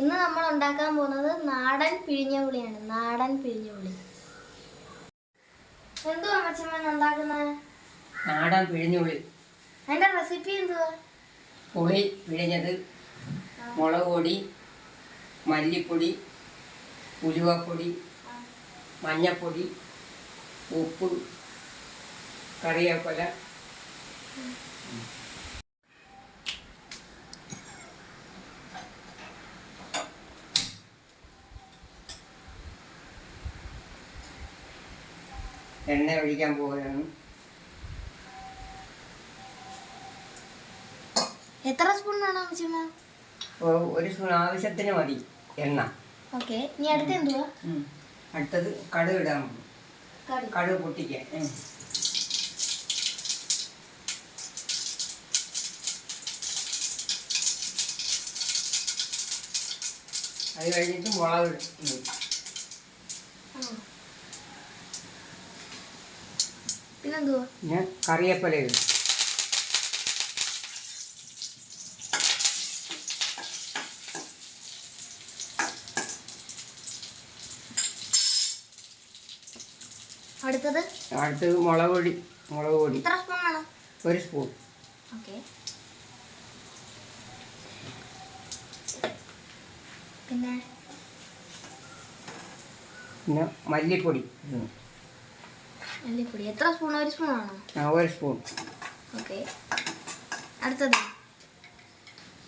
ഇന്ന് നമ്മൾ ഉണ്ടാക്കാൻ പോകുന്നത് നാടൻ പിഴിഞ്ഞ പുളിയാണ്. നാടൻ പിഴിഞ്ഞ പുളി. എന്തുവാ അമ്മച്ചമ്മൻ ഉണ്ടാക്കുന്നത് നാടൻ അതിന്റെ റെസിപ്പി എന്തുവാ? പുളി പിഴിഞ്ഞത് മുളക് പൊടി മല്ലിപ്പൊടി ഉലുവപ്പൊടി മഞ്ഞപ്പൊടി ഉപ്പ് കറിവേപ്പില. എണ്ണ ഒഴിക്കാൻ പോവുകയാണ്. എത്ര സ്പൂൺ വേണം ഒരു സ്പൂൺ ആവശ്യത്തിന് മതി എണ്ണ. ഓക്കെ നീ അടുത്ത എന്തുവാ? അടുത്തത് കടുക് ഇടാൻ കടുക്. പൊട്ടിക്കാൻ. അത് കഴിഞ്ഞിട്ട് മുളക് ഇടും ആ. പിന്നെന്തുവാ? പിന്നെ കറിവേപ്പില ഇടും. അടുത്തത്? അടുത്തത് മുളക് പൊടി മുളക് പൊടി. എത്ര സ്പൂൺ വേണം? ഒരു സ്പൂൺ. ഓക്കെ. പിന്നെ? പിന്നെ മല്ലിപ്പൊടി. മല്ലിപ്പൊടി എത്ര സ്പൂൺ ഒരു സ്പൂൺ ആണോ ആ ഒരു സ്പൂൺ. ഓക്കെ. അടുത്തത്?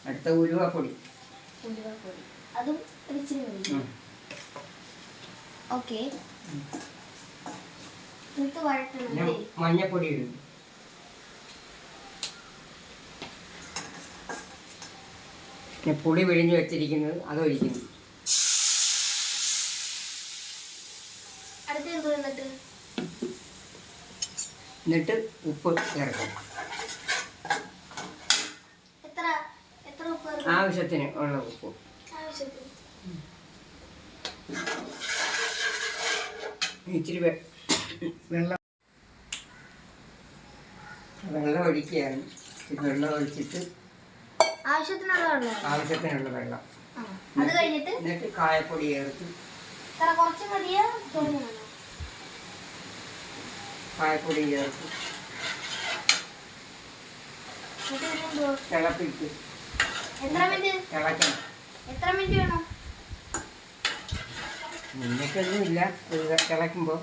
അടുത്ത ഉലുവപ്പൊടി. ഉലുവപ്പൊടി. അതും ഒരു ഇച്ചിരി മതി. ഓക്കെ. എന്നിട്ട് വഴറ്റണം മഞ്ഞപ്പൊടി ഇടും പിന്നെ പുളി പിഴിഞ്ഞ് വെച്ചിരിക്കുന്നത് അതൊഴിക്കുന്നു അടുത്ത് എന്ത് എന്നിട്ട്? എന്നിട്ട് ഉപ്പ് ചേർക്കും ആവശ്യത്തിന് ഉള്ള ഉപ്പ്. ഇച്ചിരി വെള്ളം. വെള്ളം ഒഴിക്കുകയാണ്. വെള്ളം ഒഴിച്ചിട്ട് ആവശ്യത്തിനുള്ള വെള്ളം ആവശ്യത്തിനുള്ള എന്നിട്ട് കായപ്പൊടി ചേർത്ത് ഇത്ര കുറച്ച് മതിയോ തോന്നി വേണോ കായപ്പൊടി ചേർത്ത് എന്നിട്ട് പിന്നെ എന്തുവാ? തിളപ്പിച്ച് എത്ര മിനിറ്റ് തിളയ്ക്കണം എത്ര വേണം? മുന്നേക്കൊന്നുമില്ല ഇത് തിളയ്ക്കുമ്പോൾ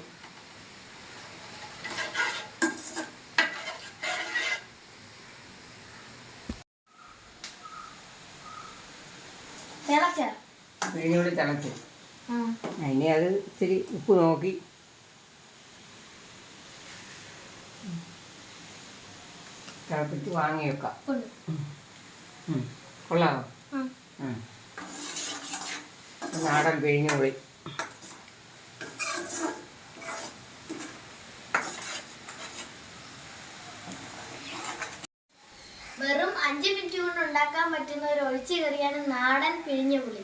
തിളച്ച? പിഴിഞ്ഞുകൂടി തിളച്ചു ആ. അതിനെ അത് ഇച്ചിരി ഉപ്പ് നോക്കി തിളപ്പിച്ച് വാങ്ങി വെക്കാം കൊള്ളാമോ. നാടൻ പിഴിഞ്ഞുകൂടി വെറും അഞ്ച് മിനിറ്റ് കൊണ്ട് ഉണ്ടാക്കാൻ പറ്റുന്ന ഒരു ഒഴിച്ചു കറിയാണ് നാടൻ പിഴിഞ്ഞ പുളി.